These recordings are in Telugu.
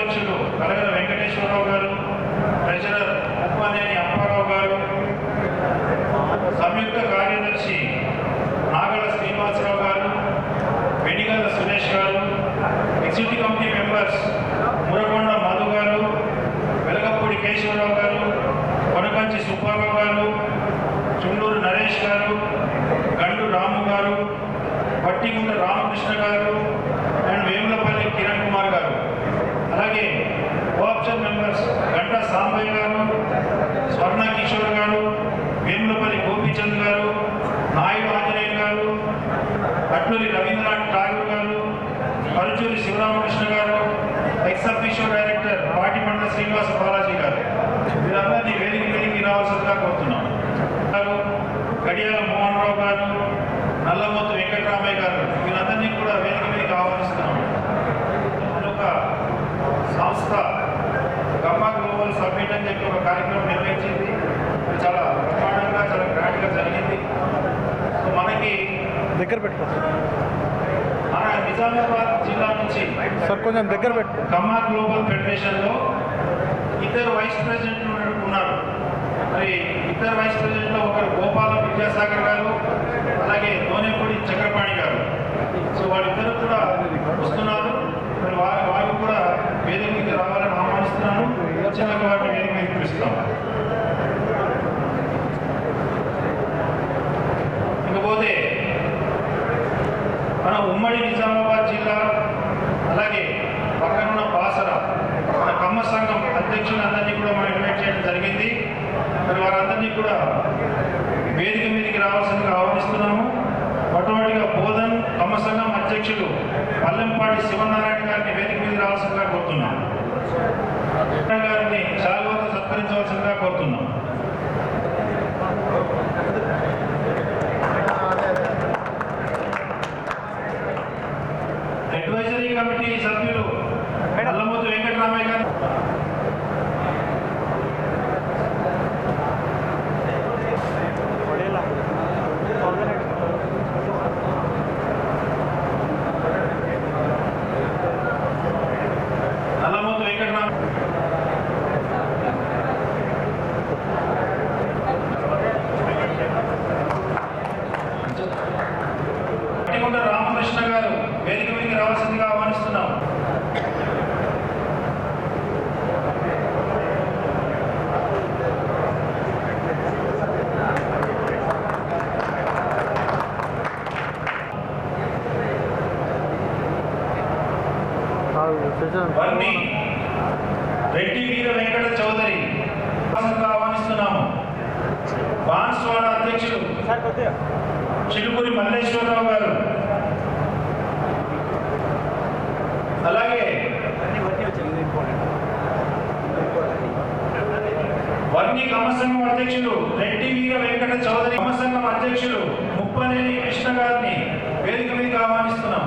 ఉపాధ్యక్షులు కలగల వెంకటేశ్వరరావు గారు ట్రెజరర్ ఉప్పనేని అప్పారావు గారు సంయుక్త కార్యదర్శి నాగల శ్రీనివాసరావు గారు వెనిగల సురేష్ గారు executive committee members Murakonda Madhu గారు వెలగపూడి కేశవరావు గారు కొనకంచి సుబ్బారావు గారు చుండూరు నరేష్ గారు గండు రాము గారు పట్టిగుంట రామకృష్ణ గారు అండ్ వేములపల్లి కిరణ్ కుమార్ గారు. అలాగే కోఆప్షన్ మెంబర్స్ గంటా సాంబయ్య గారు స్వర్ణ కిషోర్ గారు వేములపల్లి గోపీచంద్ గారు నాయుడు ఆంజనేయ గారు అట్లూరి రవీంద్రనాథ్ ఠాగూర్ గారు పరుచూరి శివరామకృష్ణ గారు ex official director Patimandala Srinivasa Balaji గారు. వీరందరినీ వేదిక మీదికి రావాల్సిందిగా కోరుతున్నాం. గారు గడియాల మోహన్ రావు గారు నల్లమూతు వెంకటరామయ్య గారు వీరందరూ కూడా వేదిక మీదకి ఆహ్వానిస్తున్నాం ఒక సంస్థ గమ్మ గ్లోబల్ సబ్మిట్ అని చెప్పి ఒక కార్యక్రమం నిర్వహించింది. చాలా బ్రహ్మాండంగా చాలా గ్రాండ్గా జరిగింది. సో మనకి దగ్గర పెట్టుకో మన నిజామాబాద్ జిల్లా నుంచి సార్ కొంచెం దగ్గర పెట్టు. గమ్మ గ్లోబల్ ఫెడరేషన్లో ఇద్దరు వైస్ ప్రెసిడెంట్ ఉన్నారు. మరి ఇద్దరు వైస్ ప్రెసిడెంట్లో ఒకరు గోపాల విద్యాసాగర్ గారు అలాగే దోనేపూడి చక్రపాణి గారు. సో వాళ్ళిద్దరూ కూడా వస్తున్నారు మరి వారి వారు కూడా వేదిక మీద రావాలని ఆహ్వానిస్తున్నాను వచ్చినాక వారిని వేదిక మీద పిలుస్తాం ఇకపోతే మన ఉమ్మడి నిజామాబాద్ జిల్లా అలాగే పక్కనున్న బాసర మన కమ్మ సంఘం అధ్యక్షులందరినీ కూడా మనం ఇన్వైట్ చేయడం జరిగింది. మరి వారందరినీ కూడా వేదిక మీదకి రావాల్సిందిగా ఆహ్వానిస్తున్నాము. మొట్టమొదటిగా బోధన్ కమ్మ సంఘం అధ్యక్షులు పల్లెంపాటి శివనారాయణ గారిని వేదిక మీద రావాల్సిందిగా కోరుతున్నాం గారిని సత్కరించవలసిందిగా కోరుతున్నాం అడ్వైజరీ కమిటీ సభ్యులు నల్లమూతి వెంకటరామయ్య గారు నల్లమూతి వెంకటరామ పట్టికొండ రామకృష్ణ గారు వేదిక మీదకి రావాల్సిందిగా ఆహ్వానిస్తున్నాం వారిని రెడ్డి వీర వెంకట చౌదరి రావాల్సిందిగా ఆహ్వానిస్తున్నాము బాన్స్వాడ అధ్యక్షులు చిలుకూరి మల్లేశ్వరరావు గారు అలాగే వర్ణి కమసంఘం అధ్యక్షులు రెడ్డి వెంకట చౌదరి సంఘం అధ్యక్షులు ముప్పనేని కృష్ణ గారిని వేదిక మీద ఆహ్వానిస్తున్నాం.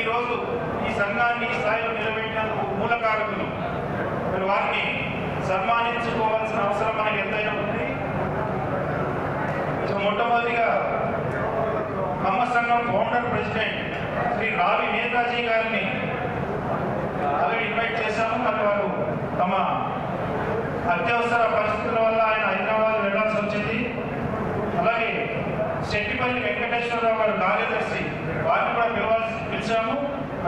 ఈరోజు ఈ సంఘాన్ని ఈ స్థాయిలో నిలబెట్టినందుకు మూల కారకులు. మరి వారిని సన్మానించుకోవాల్సిన అవసరం మనకి ఎంతైనా ఉంది. సో మొట్టమొదటిగా కమ్మ సంఘం ఫౌండర్ ప్రెసిడెంట్ శ్రీ రావి నేతాజీ గారిని ఆల్రెడీ ఇన్వైట్ చేశాము. కానీ వారు తమ అత్యవసర పరిస్థితుల వల్ల ఆయన హైదరాబాద్ వెళ్ళాల్సి వచ్చింది. అలాగే శెట్టిపల్లి వెంకటేశ్వరరావు గారు కార్యదర్శి. వారిని కూడా పిలవాల్సి పిలిచాము.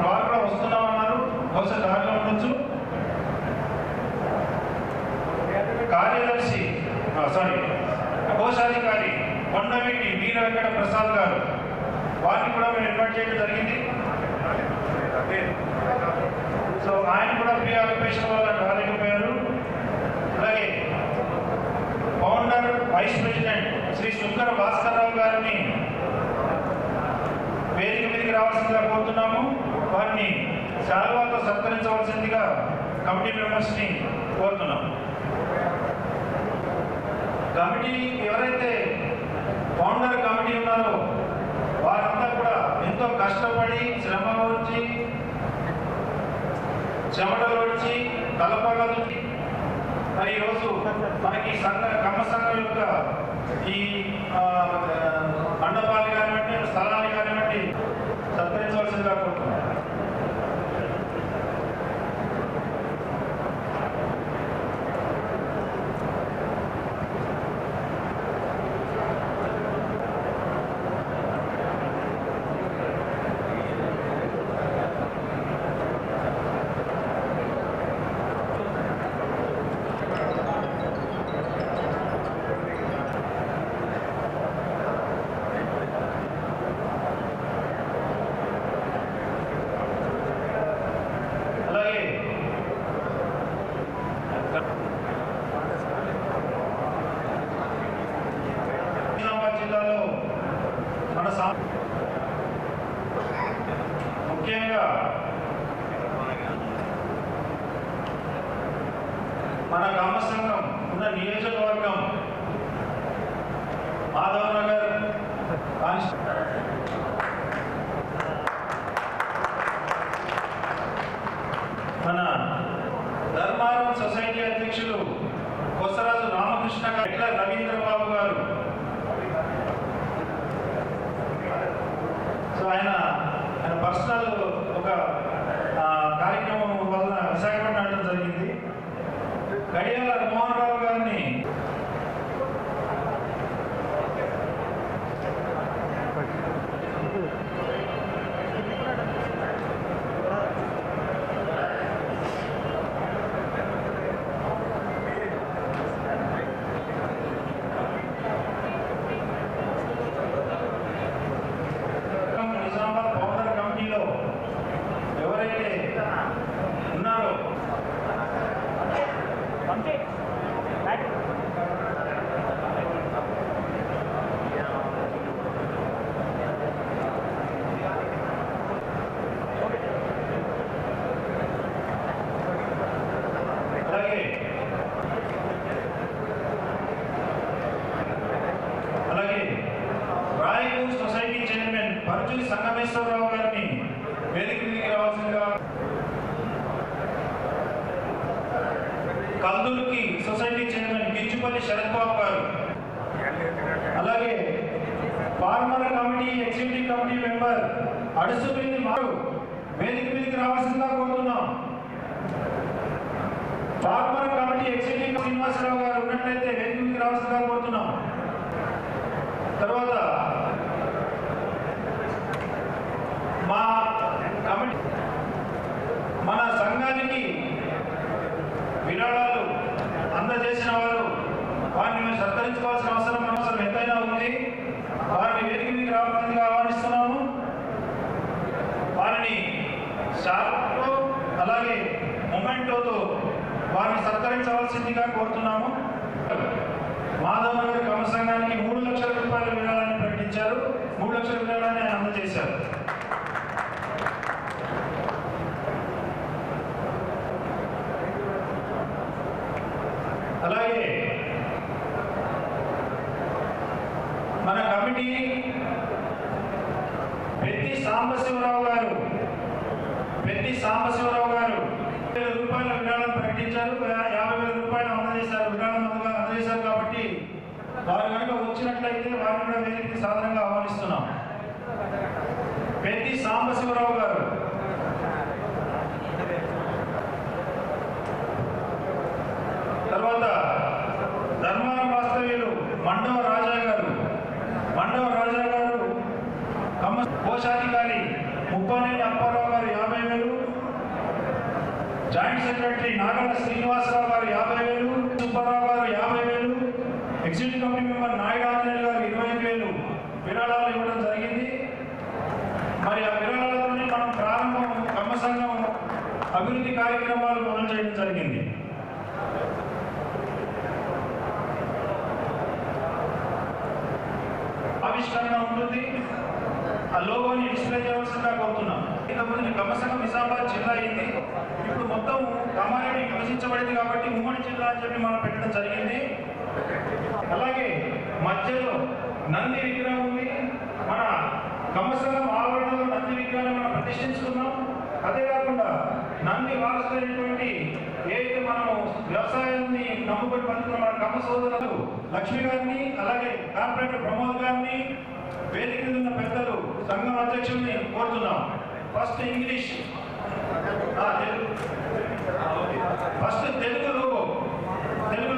వారు కూడా వస్తున్నామన్నారు. బహుశా దారిలో ఉండొచ్చు. కార్యదర్శి సారీ కోశాధికారి కొండవీటి వీర వెంకట ప్రసాద్ గారు. వారిని కూడా మేము ఇన్వైట్ చేయడం జరిగింది. సో ఆయన కూడా ప్రీ ఆక్యుపేషన్ వల్ల రాలేకపోయారు అలాగే founder vice president Shri Sunkara Bhaskarrao గారిని వేదిక మీదకి రావాల్సిందిగా కోరుతున్నాము వారిని సహకరించవలసిందిగా కమిటీ మెంబర్స్ని కోరుతున్నాం. కమిటీ ఎవరైతే ఫౌండర్ కమిటీ ఉన్నారో వారంతా కూడా ఎంతో కష్టపడి శ్రమ వచ్చి చెమటలు వచ్చి తలపగలుచి మరి ఈరోజు మనకి సంఘ కమ్మ సంఘం యొక్క ఈ మండపాలు కానివ్వండి స్థలాలు కానివ్వండి సత్కరించవలసిందిగా కోరుతున్నాం అలాగే నిజామాబాద్ జిల్లాలో మన సా ముఖ్యంగా మన గ్రామ సంఘం ఉన్న నియోజకవర్గం మాధవ్ నగర్ కాన్స్టి- మన ధర్మారం సొసైటీ అధ్యక్షులు కొసరాజు రామకృష్ణ గారు ఎట్ల రవీంద్రబాబు గారు సో ఆయన ఆయన పర్సనల్ ఒక ఆ, కార్యక్రమం వల్ల విశాఖపట్నం వెళ్ళడం జరిగింది గడియాల మోహన్ రావు గారిని నిజామాబాద్ ఫౌండర్ కమిటీలో ఎవరైతే ఉన్నారో అలాగే అడుసుపల్లి సాంబశివరావు గారు. వేల రూపాయల విరాళం ప్రకటించారు. యాభై వేల రూపాయలు అందజేశారు విరాళం అందగా అందజేశారు కాబట్టి వారు కనుక వచ్చినట్లయితే వారిని కూడా వేదికకి సాధనంగా ఆహ్వానిస్తున్నాం. పెద్ది సాంబశివరావు గారు. తర్వాత ధర్మాన వాస్తవ్యులు మండవ రాజా గారు. మండవ రాజా గారు కమ్మ కోశాధికారి ముప్పానేని అప్ప జాయింట్ సెక్రటరీ నాగల శ్రీనివాసరావు గారు యాభై వేలు సుబ్బారావు గారు యాభై వేలు ఎగ్జిక్యూటివ్ కమిటీ మెంబర్ నాయుడు గారు ఇరవై ఐదు వేలు విరాళాలు ఇవ్వడం జరిగింది. మరి ఆ విరాళాలతోనే మనం ప్రారంభం కమ్మ సంఘం అభివృద్ధి కార్యక్రమాలు మొదలు చేయడం జరిగింది. ఆవిష్కరణ ఉంటుంది. ఆ లోగోని డిస్ప్లే చేయవలసిందిగా కోరుతున్నాం. ఇంతకుముందు సంఘం నిజామాబాద్ జిల్లా అయింది. ఇప్పుడు మొత్తం కామారెడ్డి విభజించబడింది కాబట్టి ఉమ్మడి జిల్లా అని చెప్పి మనం పెట్టడం జరిగింది. అలాగే మధ్యలో నంది విగ్రహం ఉంది. మన గమసంగం ఆవరణలో నంది విగ్రహాన్ని మనం ప్రతిష్ఠించుకున్నాం. అదే కాకుండా నంది వారసులైనటువంటి ఏదైతే మనము వ్యవసాయాన్ని నమ్ముకొని పంచుకున్న మన కమ్మ సోదరులు లక్ష్మి గారిని అలాగే కార్పొరేటర్ ప్రమోద్ గారిని వేదిక ఉన్న పెద్దలు సంఘం అధ్యక్షుల్ని కోరుతున్నాం. First English first Telugu logo Telugu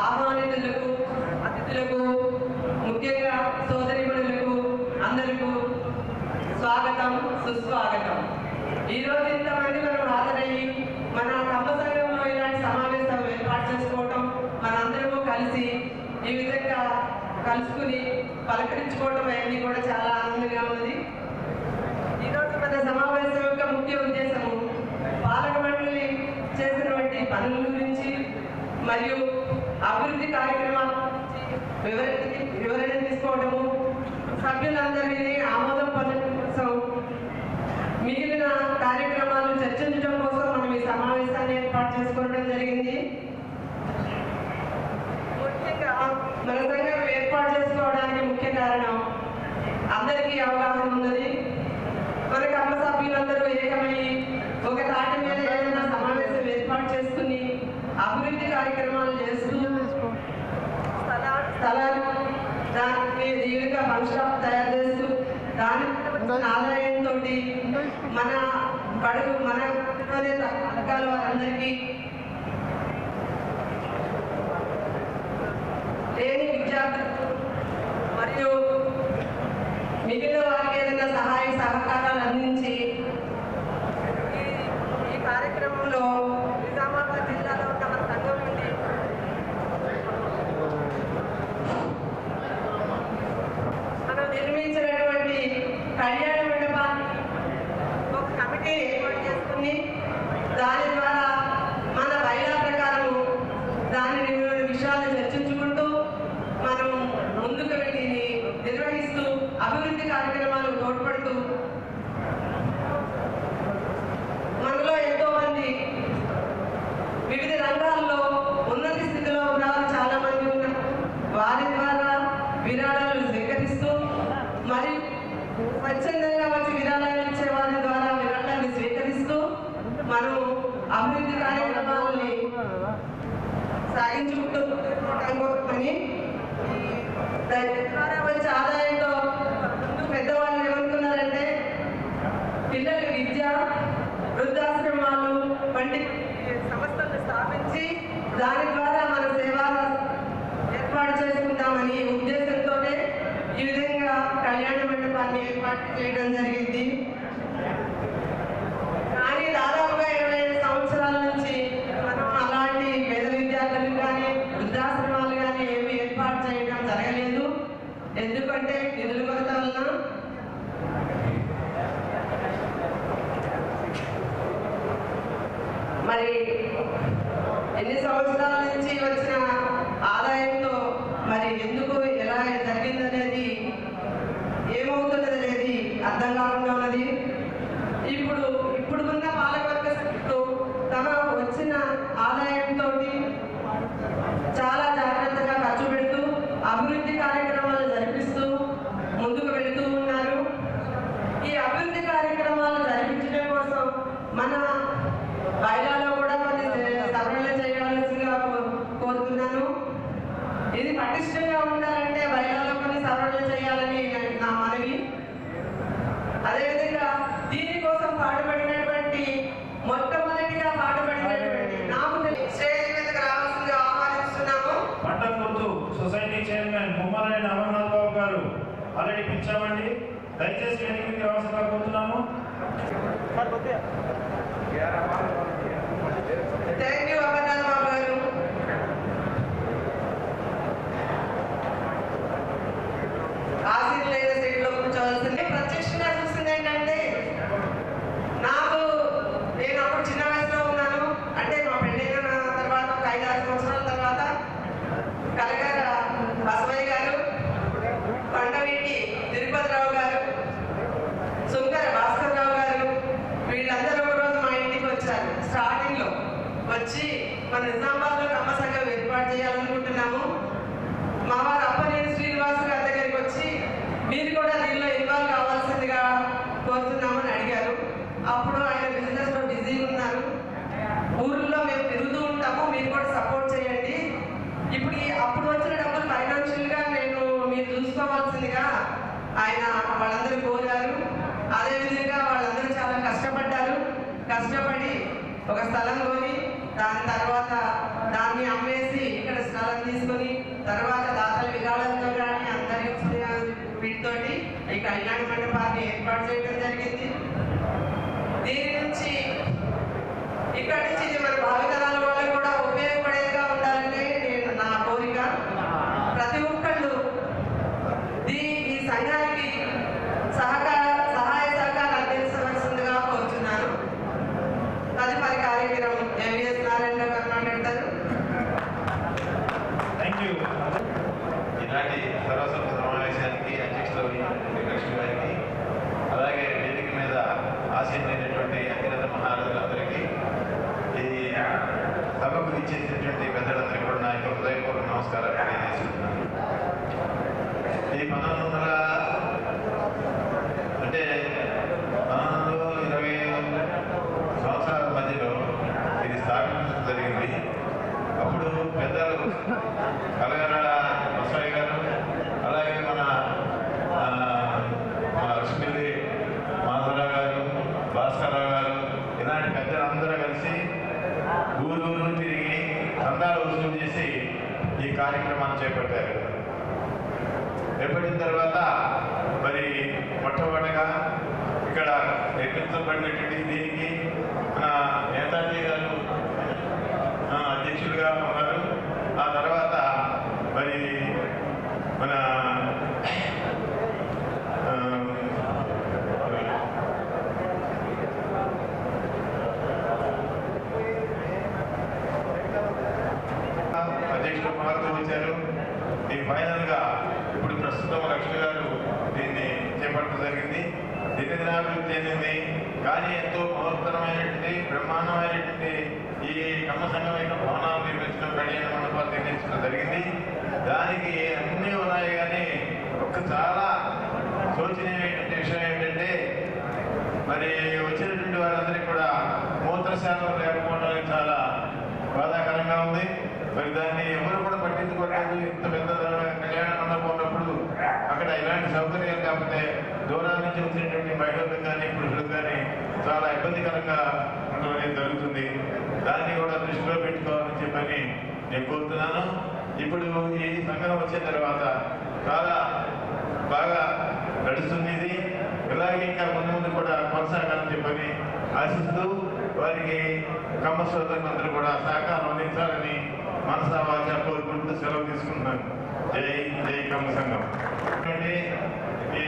ఆహ్వానితులకు అతిథులకు ముఖ్యంగా సోదరిమణులకు అందరికీ స్వాగతం సుస్వాగతం. ఈ రోజు ఇంతమంది మనం హాజరయ్యి మన కమ్మ సంఘంలో ఇలాంటి సమావేశం ఏర్పాటు చేసుకోవటం మనందరము కలిసి ఈ విధంగా కలుసుకుని పలకరించుకోవటం అవన్నీ కూడా చాలా ఆనందంగా ఉంది. ఈరోజు మన సమావేశం యొక్క ముఖ్య ఉద్దేశము పాలక మండలి చేసినటువంటి పనుల గురించి మరియు అభివృద్ధి కార్యక్రమం వివరణ తీసుకోవడము. సభ్యులందరినీ ఆమోదం పొందడం కోసం మిగిలిన కార్యక్రమాలు చర్చించడం కోసం మనం ఈ సమావేశాన్ని ఏర్పాటు చేసుకోవడం జరిగింది. ఏర్పాటు చేసుకోవడానికి ముఖ్య కారణం అందరికీ అవగాహన ఉన్నది. మన కర్మ సభ్యులందరూ ఏకమైన స్థలాలు దానికి జీవిక వర్క్షాప్ తయారు చేస్తూ దాని ఆదాయంతో మన బడుగు మన వర్గాల వారందరికీ లేని విద్యార్థులకు మరియు మిగిలిన వారికి ఏదైనా సహాయ సహకారాలు అందించి ఈ కార్యక్రమంలో వంటి సంస్థలను స్థాపించి దాని ద్వారా మన సేవా ఏర్పాటు చేసుకుందామని ఉద్దేశంతోనే ఈ విధంగా కళ్యాణ మండపాన్ని ఏర్పాటు చేయడం జరిగింది. దయచేసి ఎన్నికలకి రావాల్సిన కోరుతున్నాము కష్టపడి ఒక స్థలం కొని దాని తర్వాత దాన్ని అమ్మేసి ఇక్కడ స్థలం తీసుకొని తర్వాత దాతల విధానంతో కానీ అందరి వీటితో ఈ కళ్యాణ మండపాన్ని ఏర్పాటు చేయడం జరిగింది. దీని నుంచి ఇక్కడ నుంచి మన భావిత ఆసీనమైనటువంటి అఖిలత మహారాజులందరికీ ఈ సభకు ఇచ్చేసినటువంటి పెద్దలందరికీ కూడా నా యొక్క హృదయపూర్వక నమస్కారాలు తెలియజేస్తున్నాను ఈ పంతొమ్మిది వందల అంటే పంతొమ్మిది వందల ఇరవై సంవత్సరాల మధ్యలో ఇది స్థాపించడం జరిగింది అప్పుడు పెద్దలు కలగల బసవయ్య గారు అలాగే మన ఆ, మన లక్ష్మీదేవి మాధవరావు గారు భాస్కరరావు గారు ఇలాంటి పెద్దలందరూ కలిసి ఊరు ఊరు తిరిగి చందాలు వసూలు చేసి ఈ కార్యక్రమాన్ని చేపట్టారు. చేపట్టిన తర్వాత మరి మొట్టమొదటిగా ఇక్కడ నిర్మించబడినటువంటి దీనికి మన నేతాజీ గారు ఆ, అధ్యక్షులుగా ఉన్నారు ఆ తర్వాత మరి మన ఆ, అధ్యక్షులు మారుతూ వచ్చారు ఈ ఫైనల్గా ఇప్పుడు ప్రస్తుతం లక్ష్మి గారు దీన్ని చేపట్టడం జరిగింది దినదినాభివృద్ధి చెందింది కానీ ఎంతో మహోత్తరమైనటువంటి బ్రహ్మాండమైనటువంటి ఈ కమ్మ సంఘం యొక్క భవనాలు నిర్మించడం కళ్యాణ మండపాలు నిర్మించడం జరిగింది దానికి అన్నీ ఉన్నాయి కానీ ఒక చాలా శోచనీయమైనటువంటి విషయం ఏంటంటే మరి వచ్చినటువంటి వారందరికీ కూడా మూత్రశాతం లేకపోవడం అనేది చాలా బాధాకరంగా ఉంది. మరి దాన్ని ఎవరు కూడా పట్టించుకోవట్లేదు ఇంత పెద్ద కళ్యాణ మండపం ఉన్నప్పుడు అక్కడ ఇలాంటి సౌకర్యాలు కాకపోతే దూరాల నుంచి వచ్చినటువంటి మహిళలకు కానీ పురుషులకు కానీ చాలా ఇబ్బందికరంగా ఉండడం అనేది జరుగుతుంది. దాన్ని కూడా దృష్టిలో పెట్టుకోవాలని చెప్పని నేను కోరుతున్నాను. ఇప్పుడు ఈ సంఘం వచ్చిన తర్వాత చాలా బాగా నడుస్తుంది ఇది. అలాగే ఇంకా ముందు ముందు కూడా కొనసాగాలని చెప్పని ఆశిస్తూ వారికి కమ్మ సోదరులందరూ కూడా సహకారం అందించాలని మనసావాచ కోరుకుంటూ సెలవు తీసుకుంటున్నాను. జై జై కమ్మ సంఘం. ఎందుకంటే ఈ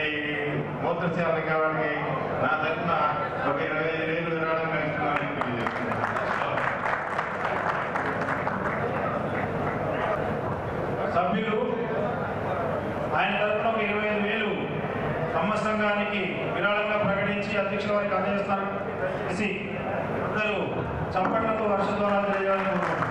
మూత్రశాల వాళ్ళకి నా తరఫున ఒక ఇరవై ఐదు వేలు విరాళంగా ఇస్తున్నానని తెలియజేస్తున్నాను సభ్యులు ఆయన తరఫున ఒక ఇరవై ఐదు వేలు కమ్మ సంఘానికి విరాళంగా ప్రకటించి అధ్యక్షుల వారికి అందజేస్తారు చేసి అందరూ చప్పట్లతో హర్షధ్వానాలు తెలియాలని కోరుకుంటున్నాను.